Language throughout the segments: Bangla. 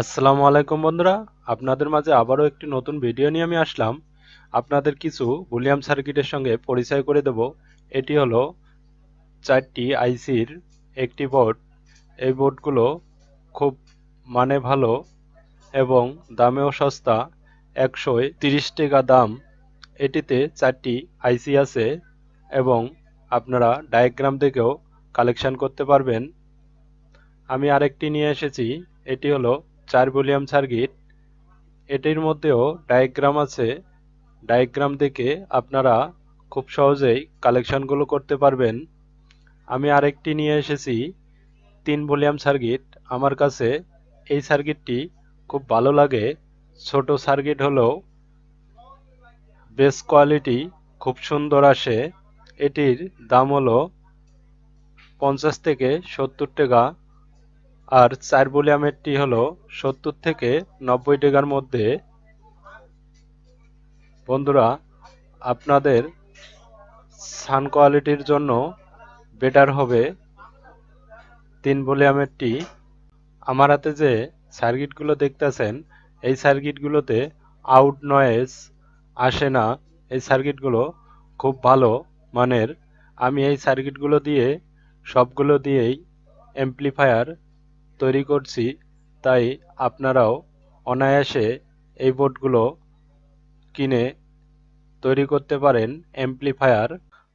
আসসালামু আলাইকুম বন্ধুরা, আপনাদের মাঝে আবারও একটি নতুন ভিডিও নিয়ে আমি আসলাম। আপনাদের কিছু বুলিয়াম সার্কিটের সঙ্গে পরিচয় করে দেব। এটি হলো চারটি আইসির একটি বোর্ড। এই বোর্ডগুলো খুব মানে ভালো এবং দামেও সস্তা, একশো তিরিশ টাকা দাম। এটিতে চারটি আইসি আছে এবং আপনারা ডায়াগ্রাম দেখেও কালেকশন করতে পারবেন। আমি আরেকটি নিয়ে এসেছি, এটি হলো চার ভলিউম সার্কিট, এটির মধ্যেও ডায়াগ্রাম আছে। ডায়াগ্রাম দেখে আপনারা খুব সহজেই কালেকশনগুলো করতে পারবেন। আমি আরেকটি নিয়ে এসেছি তিন ভলিউম সার্কিট। আমার কাছে এই সার্কিটটি খুব ভালো লাগে। ছোট সার্কিট হলেও বেস কোয়ালিটি খুব সুন্দর আসে। এটির দাম হলো পঞ্চাশ থেকে সত্তর টাকা। আর চার ভলিউমেরটি হলো সত্তর থেকে নব্বই টাকার মধ্যে। বন্ধুরা, আপনাদের সান কোয়ালিটির জন্য বেটার হবে তিন ভলিউমেরটি। আমার হাতে যে সার্কিটগুলো দেখতেছেন, এই সার্কিটগুলোতে আউট নয়েজ আসে না। এই সার্কিটগুলো খুব ভালো মানের। আমি এই সার্কিটগুলো দিয়ে সবগুলো দিয়েই এমপ্লিফায়ার তৈরি করছি, তাই আপনারাও অনায়াসে এই বোর্ডগুলো কিনে তৈরি করতে পারেন এমপ্লিফায়ার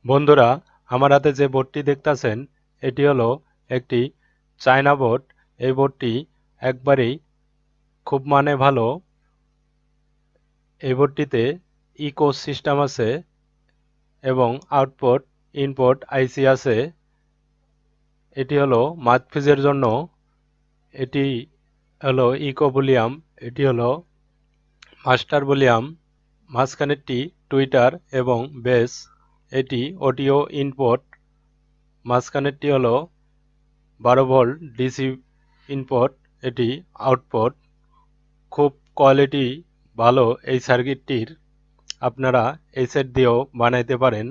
বন্ধুরা, আমার হাতে যে বোর্ডটি দেখতেছেন, এটি হলো একটি চায়না বোর্ড। এই বোর্ডটি একবারেই খুব মানে ভালো। এই বোর্ডটিতে ইকো সিস্টেম আছে এবং আউটপুট, ইনপুট, আইসি আছে। এটি হলো মাতফিজের জন্য এটি হলো ইকো ভলিউম এটি হলো মাস্টার ভলিউম মাঝখানেরটি টুইটার এবং বেস এটি অডিও ইনপুট মাঝখানেরটি হলো বারো ভোল্ট ডিসি ইনপুট এটি আউটপুট খুব কোয়ালিটি ভালো এই সার্কিটটির আপনারা এই সেট দিয়েও বানাইতে পারেন।